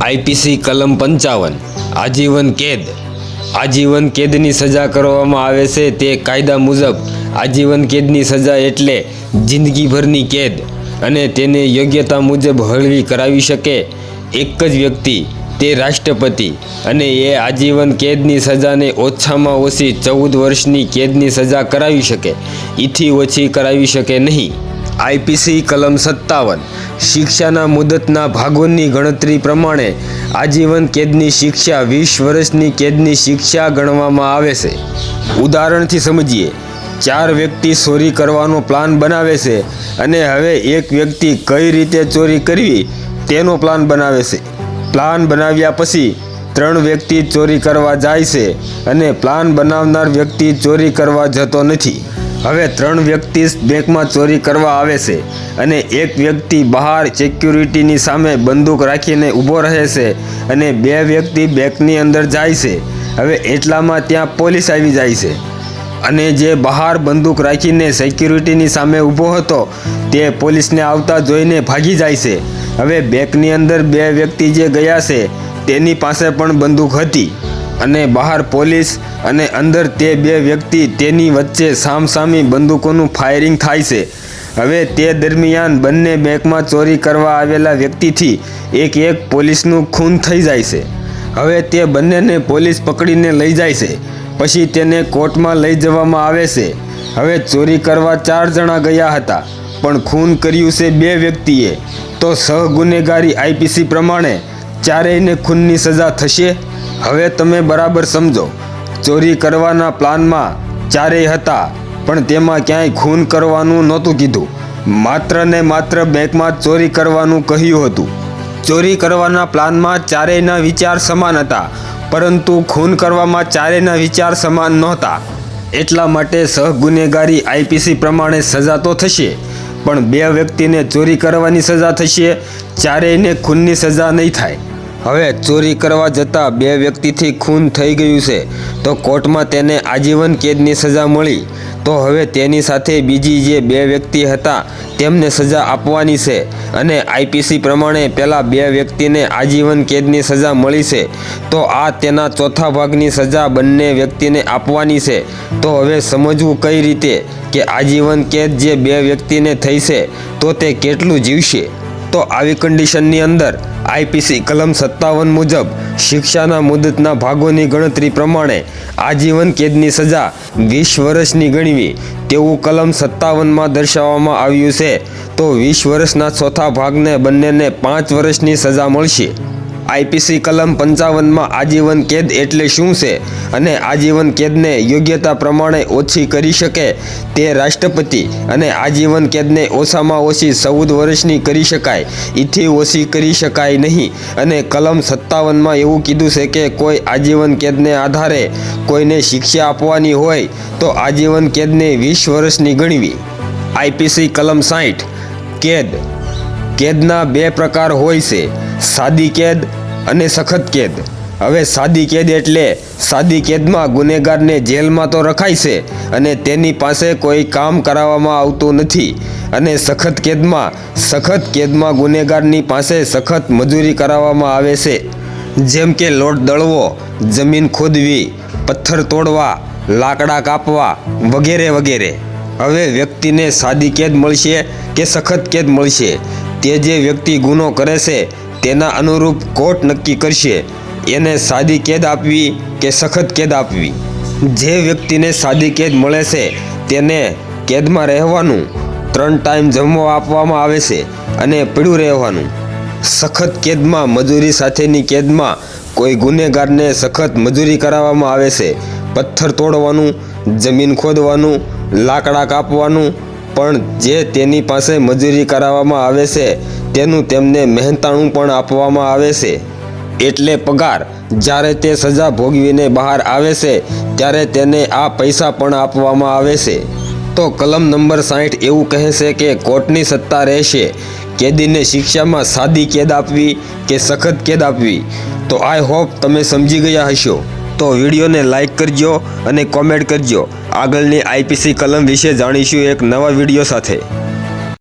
IPC કલમ પંચાવન. આજીવન કેદ. આજીવન કેદની સજા કરવામાં આવે છે તે કાયદા મુજબ આજીવન કેદની સજા એટલે જિંદગીભરની કેદ અને તેને યોગ્યતા મુજબ હળવી કરાવી શકે એક જ વ્યક્તિ તે રાષ્ટ્રપતિ અને એ આજીવન કેદની સજાને ઓછામાં ઓછી ચૌદ વર્ષની કેદની સજા કરાવી શકે. એથી ઓછી કરાવી શકે નહીં. આઈપીસી કલમ સત્તાવન. શિક્ષાના મુદતના ભાગોની ગણતરી પ્રમાણે આજીવન કેદની શિક્ષા વીસ વર્ષની કેદની શિક્ષા ગણવામાં આવે છે. ઉદાહરણથી સમજીએ, ચાર વ્યક્તિ ચોરી કરવાનો પ્લાન બનાવે છે અને હવે એક વ્યક્તિ કઈ રીતે ચોરી કરવી તેનો પ્લાન બનાવે છે. પ્લાન બનાવ્યા પછી ત્રણ વ્યક્તિ ચોરી કરવા જાય છે અને પ્લાન બનાવનાર વ્યક્તિ ચોરી કરવા જતો નથી. હવે ત્રણ વ્યક્તિ બેંકમાં ચોરી કરવા આવે છે અને એક વ્યક્તિ બહાર સિક્યુરિટીની સામે બંદૂક રાખીને ઊભો રહે છે અને બે વ્યક્તિ બેંકની અંદર જાય છે. હવે એટલામાં ત્યાં પોલીસ આવી જાય છે અને જે બહાર બંદૂક રાખીને સિક્યુરિટીની સામે ઊભો હતો તે પોલીસને આવતા જોઈને ભાગી જાય છે. હવે બેંકની અંદર બે વ્યક્તિ જે ગયા છે તેની પાસે પણ બંદૂક હતી. અને બહાર પોલીસ અને અંદર તે બે વ્યક્તિ તેની વચ્ચે સામસામી બંદૂકોનું ફાયરિંગ થાય છે. હવે તે દરમિયાન બંને બેંકમાં ચોરી કરવા આવેલા વ્યક્તિથી એક એક પોલીસનું ખૂન થઈ જાય છે. હવે તે બંનેને પોલીસ પકડીને લઈ જાય છે. પછી તેને કોર્ટમાં લઈ જવામાં આવે છે. હવે ચોરી કરવા ચાર જણા ગયા હતા, પણ ખૂન કર્યું છે બે વ્યક્તિએ. તો સહગુનેગારી આઈપીસી પ્રમાણે ચારેયને ખૂનની સજા થશે? હવે તમે બરાબર સમજો. ચોરી કરવાના પ્લાનમાં ચારેય હતા, પણ તેમાં ક્યાંય ખૂન કરવાનું નહોતું કીધું. માત્ર ને માત્ર બેંકમાં ચોરી કરવાનું કહ્યું હતું. ચોરી કરવાના પ્લાનમાં ચારેયના વિચાર સમાન હતા, પરંતુ ખૂન કરવામાં ચારેયના વિચાર સમાન નહોતા. એટલા માટે સહગુનેગારી આઈપીસી પ્રમાણે સજા તો થશે, પણ બે વ્યક્તિને ચોરી કરવાની સજા થશે, ચારેયને ખૂનની સજા નહીં થાય. હવે ચોરી કરવા જતાં બે વ્યક્તિથી ખૂન થઈ ગયું છે. તો કોર્ટમાં તેને આજીવન કેદની સજા મળી. તો હવે તેની સાથે બીજી જે બે વ્યક્તિ હતા, તેમને સજા આપવાની છે અને આઈપીસી પ્રમાણે પહેલાં બે વ્યક્તિને આજીવન કેદની સજા મળી છે. તો આ તેના ચોથા ભાગની સજા બંને વ્યક્તિને આપવાની છે. તો હવે સમજવું કઈ રીતે કે આજીવન કેદ જે બે વ્યક્તિને થઈ છે, તો તે કેટલું જીવશે? તો આવી કન્ડિશનની અંદર આઈપીસી કલમ સત્તાવન મુજબ શિક્ષાના મુદતના ભાગોની ગણતરી પ્રમાણે આજીવન કેદની સજા વીસ વર્ષની ગણવી તેવું કલમ સત્તાવનમાં દર્શાવવામાં આવ્યું છે. તો વીસ વર્ષના ચોથા ભાગને બંનેને પાંચ વર્ષની સજા મળશે. આઈપીસી કલમ પંચાવનમાં આજીવન કેદ એટલે શું છે? અને આજીવન કેદને યોગ્યતા પ્રમાણે ઓછી કરી શકે તે રાષ્ટ્રપતિ અને આજીવન કેદને ઓછામાં ઓછી ચૌદ વર્ષની કરી શકાય. એથી ઓછી કરી શકાય નહીં. અને કલમ સત્તાવનમાં એવું કીધું છે કે કોઈ આજીવન કેદને આધારે કોઈને શિક્ષા આપવાની હોય તો આજીવન કેદને વીસ વર્ષની ગણવી. આઈપીસી કલમ સાઠ કેદ. કેદના બે પ્રકાર હોય છે. સાદી કેદ અને સખત કેદ. હવે સાદી કેદ એટલે સાદી કેદમાં ગુનેગારને જેલમાં તો રખાય છે અને તેની પાસે કોઈ કામ કરાવવામાં આવતું નથી. અને સખત કેદમાં સખત કેદમાં ગુનેગારની પાસે સખત મજૂરી કરાવવામાં આવે છે. જેમ કે લોટ દળવો, જમીન ખોદવી, પથ્થર તોડવા, લાકડા કાપવા, વગેરે વગેરે. હવે વ્યક્તિને સાદી કેદ મળશે કે સખત કેદ મળશે? તે જે વ્યક્તિ ગુનો કરે છે તેના અનુરૂપ કોર્ટ નક્કી કરશે. એને સાદી કેદ આપવી કે સખત કેદ આપવી? જે વ્યક્તિને સાદી કેદ મળે છે, તેને કેદમાં રહેવાનું ત્રણ ટાઈમ જમવા આપવામાં આવે છે અને પીળું રહેવાનું. સખત કેદમાં મજૂરી સાથેની કેદમાં કોઈ ગુનેગારને સખત મજૂરી કરાવવામાં આવે છે. પથ્થર તોડવાનું, જમીન ખોદવાનું, લાકડા કાપવાનું, પણ જે તેની પાસે મજૂરી કરાવવામાં આવે છે તેનું તેમને મહેનતાણું પણ આપવામાં આવે છે. એટલે પગાર, જ્યારે તે સજા ભોગવીને બહાર આવે છે, ત્યારે તેને આ પૈસા પણ આપવામાં આવે છે. તો કલમ નંબર સાઠ એવું કહે છે કે કોર્ટની સત્તા રહેશે. કેદીને શિક્ષામાં સાદી કેદ આપવી કે સખત કેદ આપવી? તો આઈ હોપ તમે સમજી ગયા હશો. તો વિડીયોને લાઈક કરજો અને કોમેન્ટ કરજો. આગળની આઈપીસી કલમ વિશે જાણીશું એક નવા વીડિયો સાથે.